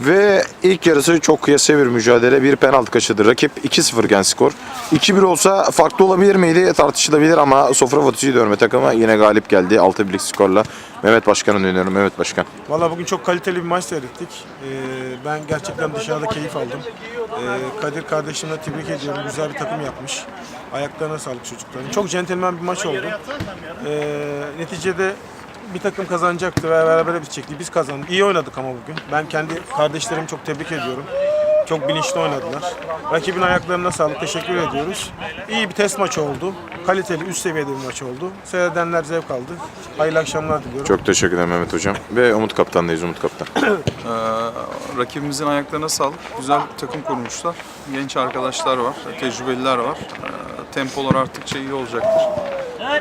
Ve ilk yarısı çok kıyasaya bir mücadele. Bir penaltı kaçırdı. Rakip 2-0 iken skor. 2-1 olsa farklı olabilir miydi? Tartışılabilir ama Sofra Vatucu'yu dönme takımı yine galip geldi. 6 birlik skorla. Mehmet Başkan'a dönüyorum. Mehmet Başkan. Valla bugün çok kaliteli bir maç seyrettik. Ee, ben gerçekten dışarıda keyif aldım. Ee, Kadir kardeşimle tebrik ediyorum. Güzel bir takım yapmış. Ayaklarına sağlık çocukların. Çok centilmen bir maç oldu. Ee, neticede bir takım kazanacaktı ve beraber bitecekti. Biz kazandık. İyi oynadık ama bugün. Ben kendi kardeşlerimi çok tebrik ediyorum. Çok bilinçli oynadılar. Rakibin ayaklarına sağlık. Teşekkür ediyoruz. İyi bir test maçı oldu. Kaliteli, üst seviyede bir maç oldu. Seyredenler zevk aldı. Hayırlı akşamlar diliyorum. Çok teşekkür ederim Mehmet Hocam. Ve Umut Kaptan'dayız Umut Kaptan. Ee, rakibimizin ayaklarına sağlık. Güzel bir takım kurmuşlar. Genç arkadaşlar var, tecrübeliler var. Ee, tempolar arttıkça iyi olacaktır.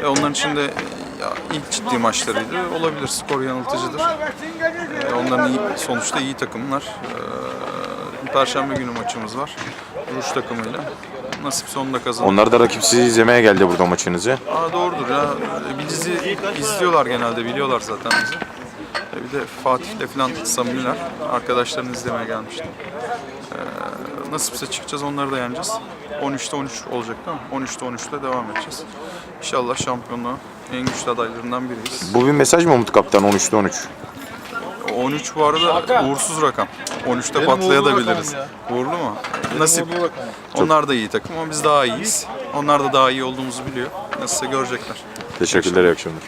E, onların için de ya, ilk ciddi maçlarıydı. Olabilir, skor yanıltıcıdır. E, onların iyi, sonuçta iyi takımlar. Ee, Perşembe günü maçımız var. Ruş takımıyla. Nasip sonunda kazanır. Onlar da rakipsiz izlemeye geldi burada maçınızı. Aa, doğrudur ya. Bir dizi izliyorlar genelde, biliyorlar zaten bizi. E, Bir de Fatih'le falan samimiler. Arkadaşlarını izlemeye gelmiştim. Ee, nasipse çıkacağız, onları da yeneceğiz. 13'te 13 olacak değil mi? 13'te 13'te devam edeceğiz. İnşallah şampiyonluğa en güçlü adaylarından biriyiz. Bu bir mesaj mı Umut Kaptan 13'te 13? 13 bu arada uğursuz rakam. 13'te patlayabiliriz. Uğurlu mu? Nasip. Onlar da iyi takım ama biz daha iyiyiz. Onlar da daha iyi olduğumuzu biliyor. Nasılsa görecekler. Teşekkürler, iyi akşamlar.